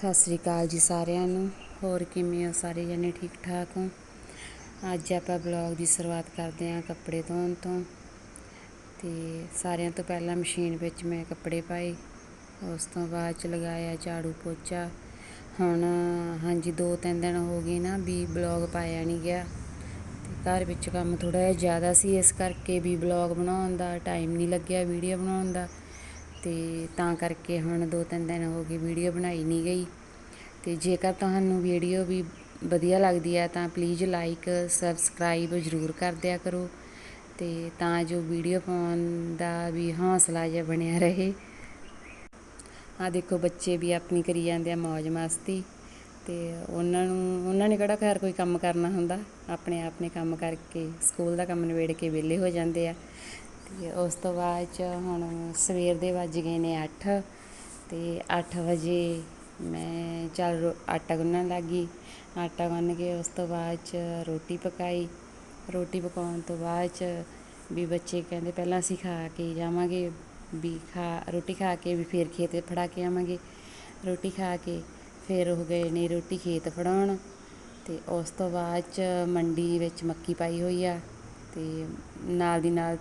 ਸਤਿ ਸ੍ਰੀ ਅਕਾਲ ਜੀ ਸਾਰਿਆਂ ਨੂੰ। ਹੋਰ ਕਿਵੇਂ ਹੋ ਸਾਰੇ ਜਣੇ? ਠੀਕ ਠਾਕ ਹੋ? ਅੱਜ ਆਪਾਂ ਬਲੌਗ ਦੀ ਸ਼ੁਰੂਆਤ ਕਰਦੇ ਹਾਂ ਕੱਪੜੇ ਧੋਣ ਤੋਂ। ਤੇ ਸਾਰਿਆਂ ਤੋਂ ਪਹਿਲਾਂ ਮਸ਼ੀਨ ਵਿੱਚ ਮੈਂ ਕੱਪੜੇ ਪਾਏ। ਉਸ ਤੋਂ ਬਾਅਦ ਚ ਲਗਾਇਆ ਝਾੜੂ ਪੋਚਾ। ਹੁਣ, ਹਾਂਜੀ, ਦੋ ਤਿੰਨ ਦਿਨ ਹੋ ਗਏ ਨਾ ਵੀ ਬਲੌਗ ਪਾਇਆ ਨਹੀਂ ਗਿਆ। ਤੇ ਘਰ ਵਿੱਚ ਕੰਮ ਥੋੜਾ ਜਿਹਾ ਜ਼ਿਆਦਾ ਸੀ, ਇਸ ਕਰਕੇ ਵੀ ਬਲੌਗ ਬਣਾਉਣ ਦਾ ਟਾਈਮ ਨਹੀਂ ਲੱਗਿਆ, ਵੀਡੀਓ ਬਣਾਉਣ ਦਾ। ਤੇ ਤਾਂ ਕਰਕੇ ਹੁਣ ਦੋ ਤਿੰਨ ਦਿਨ ਹੋ ਗਏ ਵੀਡੀਓ ਬਣਾਈ ਨਹੀਂ ਗਈ। ਅਤੇ ਜੇਕਰ ਤੁਹਾਨੂੰ ਵੀਡੀਓ ਵੀ ਵਧੀਆ ਲੱਗਦੀ ਹੈ ਤਾਂ ਪਲੀਜ਼ ਲਾਈਕ ਸਬਸਕ੍ਰਾਈਬ ਜ਼ਰੂਰ ਕਰ ਦਿਆ ਕਰੋ। ਅਤੇ ਤਾਂ ਜੋ ਵੀਡੀਓ ਪਾਉਣ ਦਾ ਵੀ ਹੌਸਲਾ ਜਿਹਾ ਬਣਿਆ ਰਹੇ। ਆ ਦੇਖੋ ਬੱਚੇ ਵੀ ਆਪਣੀ ਕਰੀ ਜਾਂਦੇ ਆ ਮौज ਮਸਤੀ। ਤੇ ਉਹਨਾਂ ਨੂੰ, ਉਹਨਾਂ ਨੇ ਕਿਹੜਾ ਖੈਰ ਕੋਈ ਕੰਮ ਕਰਨਾ ਹੁੰਦਾ? ਆਪਣੇ ਆਪ ਨੇ ਕੰਮ ਕਰਕੇ, ਸਕੂਲ ਦਾ ਕੰਮ ਨਿਬੇੜ ਕੇ ਵਿਹਲੇ ਹੋ ਜਾਂਦੇ ਆ। ਤੇ ਉਸ ਤੋਂ ਬਾਅਦ ਚ ਹੁਣ ਸਵੇਰ ਦੇ ਵੱਜ ਗਏ ਨੇ ਅੱਠ ਅਤੇ ਅੱਠ ਵਜੇ ਮੈਂ ਚੱਲ ਰੋ- ਆਟਾ ਗੁੰਨਣ ਲੱਗ। ਗਈ ਆਟਾ ਗੁੰਨ ਕੇ ਉਸ ਤੋਂ ਬਾਅਦ ਚ ਰੋਟੀ ਪਕਾਈ। ਰੋਟੀ ਪਕਾਉਣ ਤੋਂ ਬਾਅਦ ਚ ਵੀ ਬੱਚੇ ਕਹਿੰਦੇ ਪਹਿਲਾਂ ਅਸੀਂ ਖਾ ਕੇ ਜਾਵਾਂਗੇ, ਵੀ ਖਾ, ਰੋਟੀ ਖਾ ਕੇ ਵੀ ਫਿਰ ਖੇਤ ਫੜਾ ਕੇ ਆਵਾਂਗੇ। ਰੋਟੀ ਖਾ ਕੇ ਫਿਰ ਉਹ ਗਏ ਨੇ ਰੋਟੀ ਖੇਤ ਫੜਾਉਣ ਅਤੇ ਉਸ ਤੋਂ ਬਾਅਦ ਚ ਮੰਡੀ ਵਿੱਚ ਮੱਕੀ ਪਾਈ ਹੋਈ ਆ। ਤੇ ਨਾਲ ਦੀ ਨਾਲ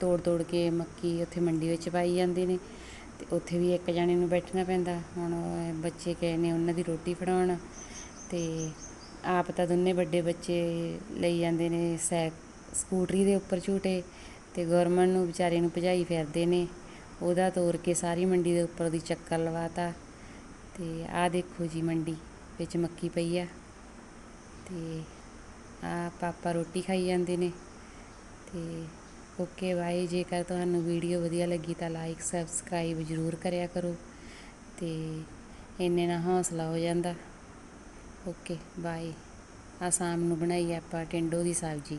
ਤੋੜ ਤੋੜ ਕੇ ਮੱਕੀ ਉੱਥੇ ਮੰਡੀ ਵਿੱਚ ਪਾਈ ਜਾਂਦੇ ਨੇ ਅਤੇ ਉੱਥੇ ਵੀ ਇੱਕ ਜਣੇ ਨੂੰ ਬੈਠਣਾ ਪੈਂਦਾ। ਹੁਣ ਬੱਚੇ ਗਏ ਨੇ, ਉਹਨਾਂ ਦੀ ਰੋਟੀ ਫੜਾਉਣ ਅਤੇ ਆਪ ਤਾਂ ਦੋਨੇ ਵੱਡੇ ਬੱਚੇ ਲਈ ਜਾਂਦੇ ਨੇ ਸੈ, ਸਕੂਟਰੀ ਦੇ ਉੱਪਰ ਝੂਟੇ ਅਤੇ ਗੁਰਮਨ ਨੂੰ ਵਿਚਾਰੇ ਨੂੰ ਭਜਾਈ ਫਿਰਦੇ ਨੇ। ਉਹਦਾ ਤੋਰ ਕੇ ਸਾਰੀ ਮੰਡੀ ਦੇ ਉੱਪਰ ਦੀ ਚੱਕਰ ਲਵਾਤਾ ਅਤੇ ਆਹ ਦੇਖੋ ਜੀ ਮੰਡੀ ਵਿੱਚ ਮੱਕੀ ਪਈ ਆ ਅਤੇ ਆ ਪਾਪਾ ਰੋਟੀ ਖਾਈ ਜਾਂਦੇ ਨੇ। ਅਤੇ ਓਕੇ ਬਾਏ। ਜੇਕਰ ਤੁਹਾਨੂੰ ਵੀਡੀਓ ਵਧੀਆ ਲੱਗੀ ਤਾਂ ਲਾਈਕ ਸਬਸਕ੍ਰਾਈਬ ਜ਼ਰੂਰ ਕਰਿਆ ਕਰੋ ਅਤੇ ਇੰਨੇ ਨਾਲ ਹੌਸਲਾ ਹੋ ਜਾਂਦਾ। Okay bye. ਆ ਸ਼ਾਮ ਨੂੰ ਬਣਾਈ ਆਪਾਂ ਟਿੰਡੋ ਦੀ ਸਬਜ਼ੀ।